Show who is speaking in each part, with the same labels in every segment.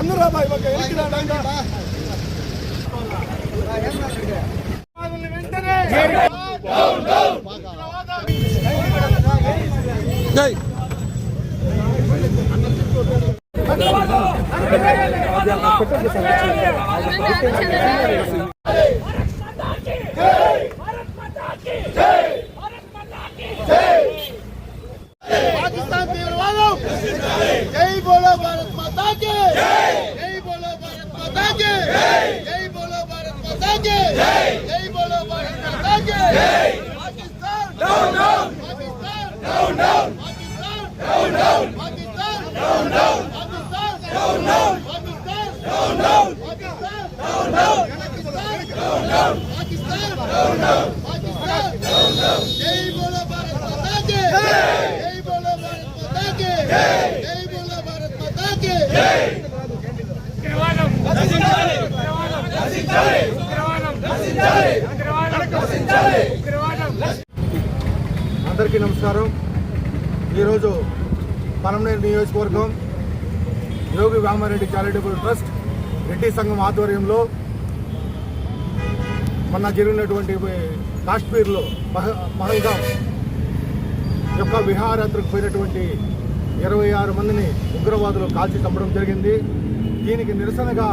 Speaker 1: అందరూ బాయ్ బాగా ఎక్కడ జై.
Speaker 2: అందరికీ నమస్కారం. ఈరోజు పనమనేరు నియోజకవర్గం యోగి భామారెడ్డి చారిటబుల్ ట్రస్ట్ రెడ్డి సంఘం ఆధ్వర్యంలో మొన్న జరిగినటువంటి కాశ్మీర్లో పహ- పహల్గాం యొక్క విహారయాత్రకు పోయినటువంటి ఇరవై ఆరు మందిని ఉగ్రవాదులు కాల్చి చంపడం జరిగింది. దీనికి నిరసనగా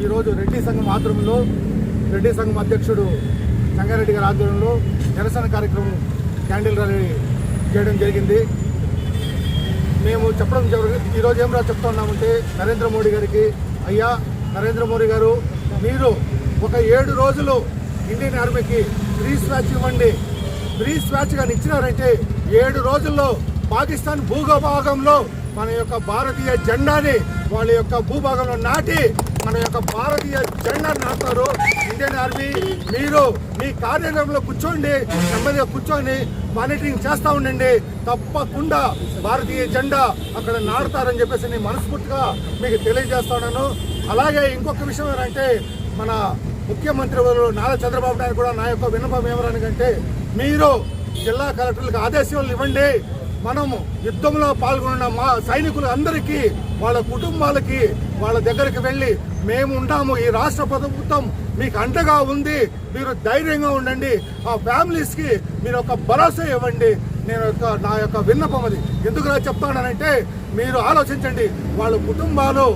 Speaker 2: ఈరోజు రెడ్డి సంఘం ఆధ్వర్యంలో రెడ్డి సంఘం అధ్యక్షుడు సంగారెడ్డి గారి ఆధ్వర్యంలో నిరసన కార్యక్రమం క్యాండిల్ ర్యాలీ చేయడం జరిగింది. మేము చెప్పడం జరుగు ఈరోజు ఏం రా నరేంద్ర మోడీ గారికి అయ్యా నరేంద్ర మోడీ గారు మీరు ఒక ఏడు రోజులు ఇండియన్ ఆర్మీకి ఫ్రీ స్వాచ్ ఇవ్వండి. ఫ్రీ స్వాచ్ కానీ ఇచ్చినారంటే ఏడు రోజుల్లో పాకిస్తాన్ భూభాగంలో మన యొక్క భారతీయ జెండాని వాళ్ళ యొక్క భూభాగంలో నాటి మన యొక్క భారతీయ జెండాను నాటుతారు. ఇండియన్ ఆర్మీ మీరు మీ కార్యాలయంలో కూర్చోండి నెమ్మదిగా కూర్చొని మానిటరింగ్ చేస్తూ ఉండండి. తప్పకుండా భారతీయ జెండా అక్కడ నాటుతారని చెప్పేసి నేను మనస్ఫూర్తిగా మీకు తెలియజేస్తున్నాను అలాగే ఇంకొక విషయం ఏంటంటే మన ముఖ్యమంత్రి నారా చంద్రబాబు నాయుడు కూడా నా యొక్క విన్నపం ఏమనకంటే మీరు జిల్లా కలెక్టర్లకు ఆదేశాలు ఇవ్వండి. మనము యుద్ధంలో పాల్గొన్న మా సైనికులు అందరికీ వాళ్ళ కుటుంబాలకి వాళ్ళ దగ్గరికి వెళ్ళి మేము ఉంటాము. ఈ రాష్ట్ర ప్రభుత్వం మీకు అండగా ఉంది. మీరు ధైర్యంగా ఉండండి. ఆ ఫ్యామిలీస్కి మీరు ఒక భరోసా ఇవ్వండి. నేను యొక్క నా యొక్క విన్నపం అది. ఎందుకు చెప్తానంటే మీరు ఆలోచించండి. వాళ్ళ కుటుంబాలు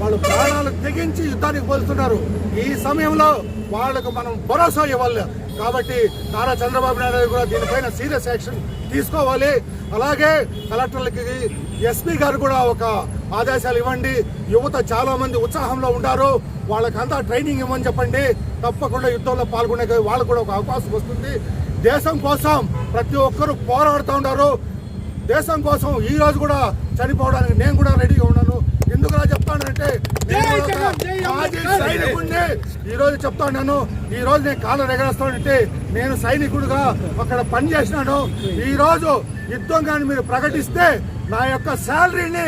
Speaker 2: వాళ్ళు ప్రాణాలు తెగించి యుద్ధానికి పోతున్నారు ఈ సమయంలో వాళ్ళకు మనం భరోసా ఇవ్వాలి. కాబట్టి నారా చంద్రబాబు నాయుడు కూడా దీనిపైన సీరియస్ యాక్షన్ తీసుకోవాలి. అలాగే కలెక్టర్లకి ఎస్పీ గారు కూడా ఒక ఆదేశాలు ఇవ్వండి. యువత చాలా మంది ఉత్సాహంలో ఉంటారు వాళ్ళకంతా ట్రైనింగ్ ఇవ్వని చెప్పండి. తప్పకుండా యుద్ధంలో పాల్గొనే వాళ్ళకు కూడా ఒక అవకాశం వస్తుంది. దేశం కోసం ప్రతి ఒక్కరూ పోరాడుతూ ఉన్నారు. దేశం కోసం ఈ రోజు కూడా చనిపోవడానికి నేను కూడా రెడీగా ఉన్నాను. ఎందుకు అలా చెప్తానంటే సైనికుడిని ఈ రోజు చెప్తాను ఈ రోజు నేను కాలం ఎగరేస్తానంటే నేను సైనికుడిగా అక్కడ పనిచేసినాను. ఈ రోజు యుద్ధం కానీ మీరు ప్రకటిస్తే నా యొక్క శాలరీని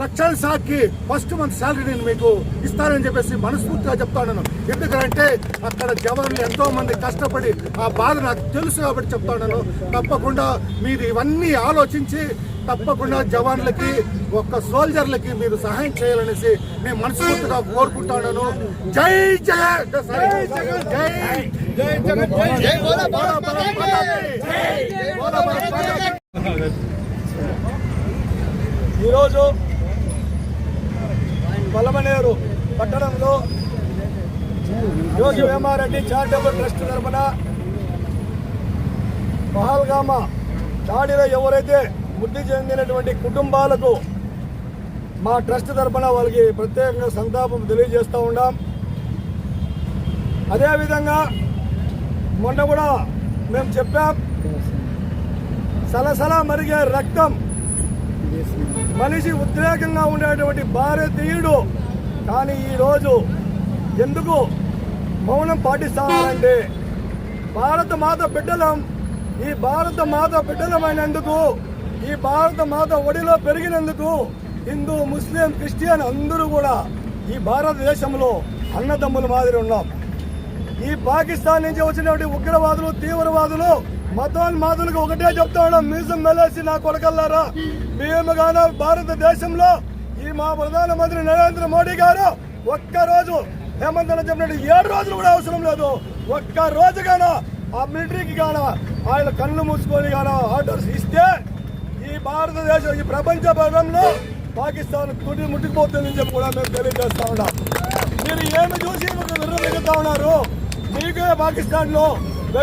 Speaker 2: లక్షల సాకి ఫస్ట్ మంత్ శాలరీ నేను మీకు ఇస్తానని చెప్పేసి మనస్ఫూర్తిగా చెప్తాను ఎందుకంటే అక్కడ జవాన్లు ఎంతో మంది కష్టపడి ఆ బాధ నాకు తెలుసు కాబట్టి చెప్తాను తప్పకుండా మీరు ఇవన్నీ ఆలోచించి తప్పకుండా జవాన్లకి ఒక్క సోల్జర్లకి మీరు సహాయం చేయాలనేసి నేను మనస్ఫూర్తిగా కోరుకుంటాను జై జగన్ జై జై
Speaker 3: ఈరోజు కొలమనేరు పట్టణంలో యోగి వేమారెడ్డి చారిటబుల్ ట్రస్ట్ తరఫున పహల్గామ దాడిలో ఎవరైతే మృతి చెందినటువంటి కుటుంబాలకు మా ట్రస్ట్ తరఫున వాళ్ళకి ప్రత్యేకంగా సంతాపం తెలియజేస్తూ ఉన్నాం అదేవిధంగా మొన్న కూడా మేము చెప్పాం సలసల మరిగే రక్తం మనిషి ఉద్రేకంగా ఉండేటువంటి భారతీయుడు. కానీ ఈరోజు ఎందుకు మౌనం పాటిస్తానంటే భారత మాత బిడ్డలం. ఈ భారత మాత బిడ్డలమైనందుకు ఈ భారత మాత ఒడిలో పెరిగినందుకు హిందూ ముస్లిం క్రిస్టియన్ అందరూ కూడా ఈ భారతదేశంలో అన్నదమ్ముల మాదిరి ఉన్నాం. ఈ పాకిస్తాన్ నుంచి వచ్చినటువంటి ఉగ్రవాదులు తీవ్రవాదులు మతోన్మాదులకు ఒకటే చెప్తా ఉన్నాం మీసం మెలేసి నా కొడకల్లారా. మేము గాన భారతదేశంలో ఈ మా ప్రధానమంత్రి నరేంద్ర మోడీ గారు ఒక్క రోజు హేమంత్ అని చెప్పినట్టు ఏడు రోజులు కూడా అవసరం లేదు. ఒక్క రోజు గాన ఆ మిలిటరీకి గాన ఆయన కళ్ళు మూసుకొని గాన ఆర్డర్స్ ఇస్తే ఈ భారతదేశం ఈ ప్రపంచ పదంలో పాకిస్తాన్ తుడి ముట్టిపోతుందని చెప్పి కూడా మేము తెలియజేస్తా ఉన్నాం. మీరు ఏమి చూసి విర్రమిగుతా ఉన్నారు? మీకే పాకిస్తాన్లో లో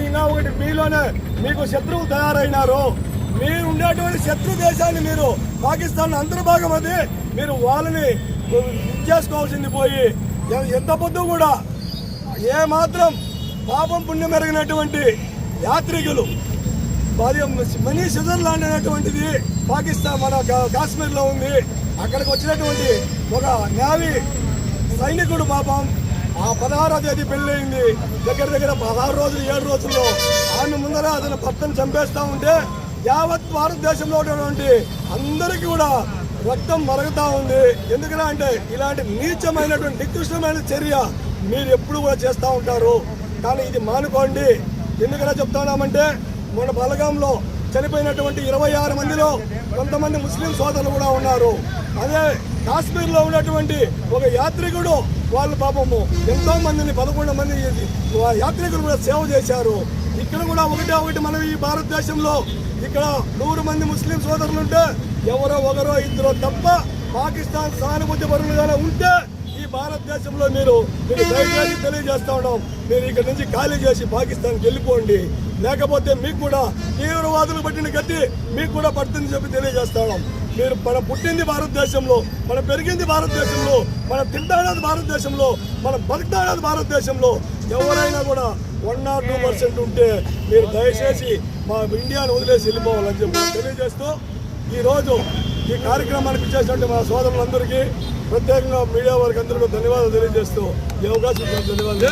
Speaker 3: ఇంకా ఒకటి మీలోనే మీకు శత్రువు తయారైనారు. మీరు ఉండేటువంటి శత్రు దేశాన్ని మీరు పాకిస్తాన్ అంతర్భాగం అది. మీరు వాళ్ళని చేసుకోవాల్సింది పోయి. ఎంత పొద్దు కూడా ఏ మాత్రం పాపం పుణ్యం ఎరిగినటువంటి యాత్రికులు అది మనీ స్విట్జర్లాండ్ అనేటువంటిది పాకిస్తాన్ మన కా- కాశ్మీర్లో ఉంది. అక్కడికి వచ్చినటువంటి ఒక నేవీ సైనికుడు పాపం ఆ పదహారో తేదీ పెళ్ళయింది. దగ్గర దగ్గర పదహారు రోజులు ఏడు రోజుల్లో ఆమె ముందర అతని భర్తను చంపేస్తా ఉంటే యావత్ భారతదేశంలో ఉన్నటువంటి అందరికీ కూడా రక్తం మరుగుతా ఉంది. ఎందుకలా అంటే ఇలాంటి నీచమైనటువంటి నికృష్టమైన చర్య మీరు ఎప్పుడు కూడా చేస్తూ ఉంటారు. కానీ ఇది మానుకోండి. ఎందుకలా చెప్తున్నామంటే మన బలగంలో చనిపోయినటువంటి ఇరవై ఆరు మందిలో కొంతమంది ముస్లిం సోదరులు కూడా ఉన్నారు. అదే కాశ్మీర్లో ఉన్నటువంటి ఒక యాత్రికుడు వాళ్ళు పాపము ఎంతో మందిని పదకొండు మంది యాత్రికులు కూడా సేవ చేశారు. ఇక్కడ కూడా ఒకటే ఒకటి మనం ఈ భారతదేశంలో ఇక్కడ నూరు మంది ముస్లిం సోదరులు ఉంటే ఎవరో ఒకరో ఇద్దరో తప్ప పాకిస్తాన్ సానుభూతి పరులుగానే ఉంటే ఈ భారతదేశంలో మీరు మీరు దయచేసి తెలియజేస్తా ఉండడం మీరు ఇక్కడ నుంచి ఖాళీ చేసి పాకిస్తాన్కి వెళ్ళిపోండి. లేకపోతే మీకు కూడా తీవ్రవాదులు పట్టిన గతి మీకు కూడా పడుతుంది చెప్పి తెలియజేస్తా ఉన్నాం. మీరు మన పుట్టింది భారతదేశంలో మన పెరిగింది భారతదేశంలో మన తింటాడేది భారతదేశంలో మన బతుకుతాడేది భారతదేశంలో ఎవరైనా కూడా వన్ నాట్ టూ పర్సెంట్ ఉంటే మీరు దయచేసి మా ఇండియాను వదిలేసి వెళ్ళిపోవాలని చెప్పి తెలియజేస్తూ ఈరోజు ఈ కార్యక్రమానికి చేసినట్టు మా సోదరులందరికీ ప్రత్యేకంగా మీడియా వారికి అందరికీ ధన్యవాదాలు తెలియజేస్తూ ఈ అవకాశం ధన్యవాదాలు.